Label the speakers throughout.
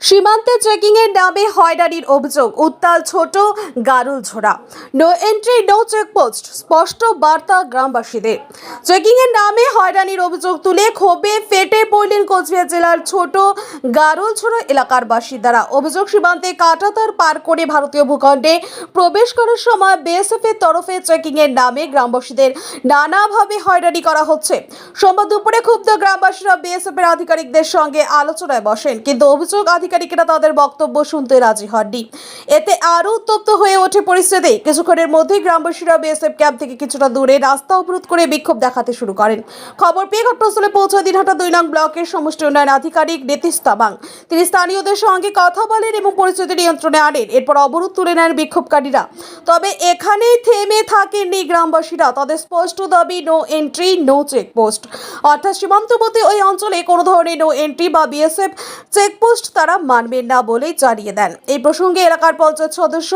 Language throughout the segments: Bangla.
Speaker 1: সীমান্তে চেকিং এর নামে হয়রানির অভিযোগ। উত্তাল ছোট Garul Jhora no entry no checkpost স্পষ্ট বার্তা গ্রামবাসীদের। চেকিং এর নামে হয়রানির অভিযোগ তুলে ক্ষোভে ফেটে পড়লেন কোচবিহার জেলার ছোট গারুল ঝোড়া এলাকার বাসিন্দারা। অভিযোগ, সীমান্তে কাটাতার পার করে ভারতীয় ভূখণ্ডে প্রবেশ করার সময় বিএসএফ এর তরফে চেকিং এর নামে গ্রামবাসীদের নানাভাবে হয়রানি করা হচ্ছে। সোমবার দুপুরে ক্ষুব্ধ গ্রামবাসীরা বিএসএফ এর আধিকারিকদের সঙ্গে আলোচনায় বসেন। কিন্তু অভিযোগ আধিকারিকেরা তাদের বক্তব্য শুনতে রাজি হননি। এতে আরও উত্তপ্ত হয়ে ওঠে পরিস্থিতি। কিছুক্ষণের মধ্যেই গ্রামবাসীরা বিএসএফ ক্যাম্প থেকে কিছুটা দূরে রাস্তা অবরোধ করে বিক্ষোভ দেখাতে শুরু করেন। খবর পেয়ে ঘটনাস্থলে পৌঁছায় দিনহাটা দুই নং ব্লকের সমষ্টি উন্নয়ন আধিকারিক নীতিশ তামাং। তিনি স্থানীয়দের সঙ্গে কথা বলেন এবং পরিস্থিতি নিয়ন্ত্রণে আনেন। এরপর অবরোধ তুলে নেন বিক্ষোভকারীরা। তবে এখানেই থেমে থাকেননি গ্রামবাসীরা। তাদের স্পষ্ট দাবি নো এন্ট্রি নো চেকপোস্ট অর্থাৎ সীমান্তবর্তী ওই অঞ্চলে কোনো ধরনের নো এন্ট্রি বা বিএসএফ চেকপোস্ট তারা মানবেন না বলেই জানিয়ে দেন। এই প্রসঙ্গে এলাকার পঞ্চায়েত সদস্য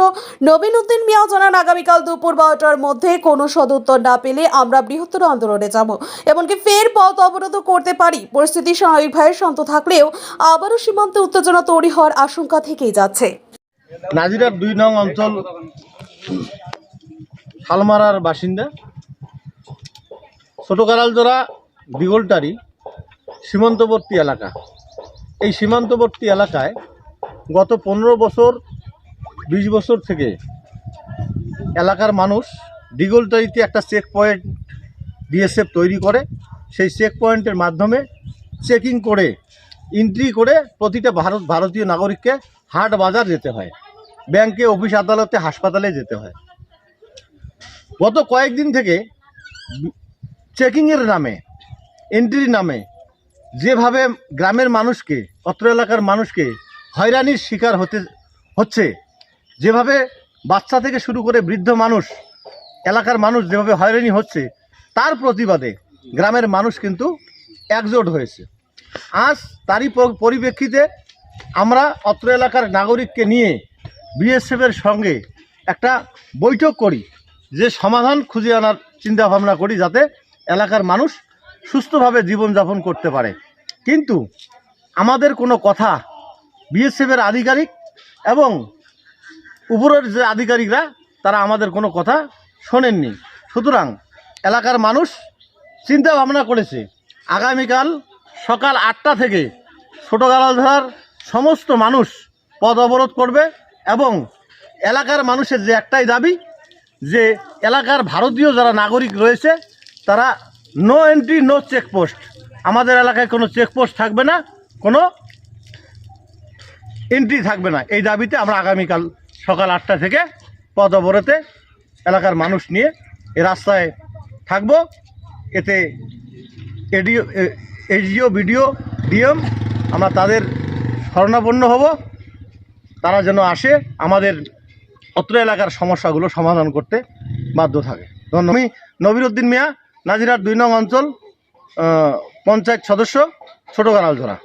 Speaker 1: নবীন উদ্দিন মিয়াও জানান, আগামীকাল দুপুর বারোটার মধ্যে কোনো সদুত্তর না পেলে আমরা বৃহত্তর আন্দোলনে যাব। এমনকি ফের পথ অবরোধ করতে পারি। পরিস্থিতি স্বাভাবিকভাবে শান্ত থাকলেও আবারও সীমান্তে উত্তেজনা তৈরি হওয়ার আশঙ্কা থেকেই যাচ্ছে।
Speaker 2: নাজিরার দুই নং অঞ্চল, শালমারার বাসিন্দা। ছোট কারালজোড়া দিগলটারি, সীমান্তবর্তী এলাকা। এই সীমান্তবর্তী এলাকায় গত পনেরো বছর, বিশ বছর থেকে এলাকার মানুষ দিগলটারিতে একটা চেক পয়েন্ট বিএসএফ তৈরি করে। সেই চেক পয়েন্টের মাধ্যমে চেকিং করে এন্ট্রি করে প্রতিটা ভারত, ভারতীয় নাগরিককে হাট বাজার যেতে হয়। ব্যাংকে, অফিস আদালতে, হাসপাতালে যেতে হয়। গত কয়েকদিন থেকে চেকিংয়ের নামে এন্ট্রির নামে যেভাবে গ্রামের মানুষকে, অত্র এলাকার মানুষকে হয়রানির শিকার হতে, হচ্ছে, যেভাবে বাচ্চা থেকে শুরু করে বৃদ্ধ মানুষ, এলাকার মানুষ যেভাবে হয়রানি হচ্ছে, তার প্রতিবাদে গ্রামের মানুষ কিন্তু একজোট হয়েছে। আজ তারই পরিপ্রেক্ষিতে আমরা অত্র এলাকার নাগরিককে নিয়ে বিএসএফের সঙ্গে একটা বৈঠক করি, যে সমাধান খুঁজে আনার চিন্তা ভাবনা করি যাতে এলাকার মানুষ সুস্থভাবে জীবনযাপন করতে পারে। কিন্তু আমাদের কোনো কথা বিএসএফের আধিকারিক এবং উপরের যে আধিকারিকরা, তারা আমাদের কোনো কথা শোনেননি। সুতরাং এলাকার মানুষ চিন্তা ভাবনা করেছে, আগামীকাল সকাল আটটা থেকে ছোটো গালাধার সমস্ত মানুষ পদ অবরোধ করবে এবং এলাকার মানুষের যে একটাই দাবি, যে এলাকার ভারতীয় যারা নাগরিক রয়েছে, তারা নো এন্ট্রি নো চেকপোস্ট আমাদের এলাকায় কোনো চেকপোস্ট থাকবে না, কোনো এন্ট্রি থাকবে না। এই দাবিতে আমরা আগামীকাল সকাল আটটা থেকে পদ অবরোধে এলাকার মানুষ নিয়ে এ রাস্তায় থাকব। এতে এডিও এসডিও, বিডিও, ডিএম, আমরা তাদের শরণাপন্ন হব। তারা যেন আসে, আমাদের অত্র এলাকার সমস্যাগুলো সমাধান করতে বাধ্য থাকে। ধন্যবাদ আমি নবিরুদ্দিন মিয়া নাজিরার দুই নং অঞ্চল পঞ্চায়েত সদস্য ছোটো গানালঝোড়া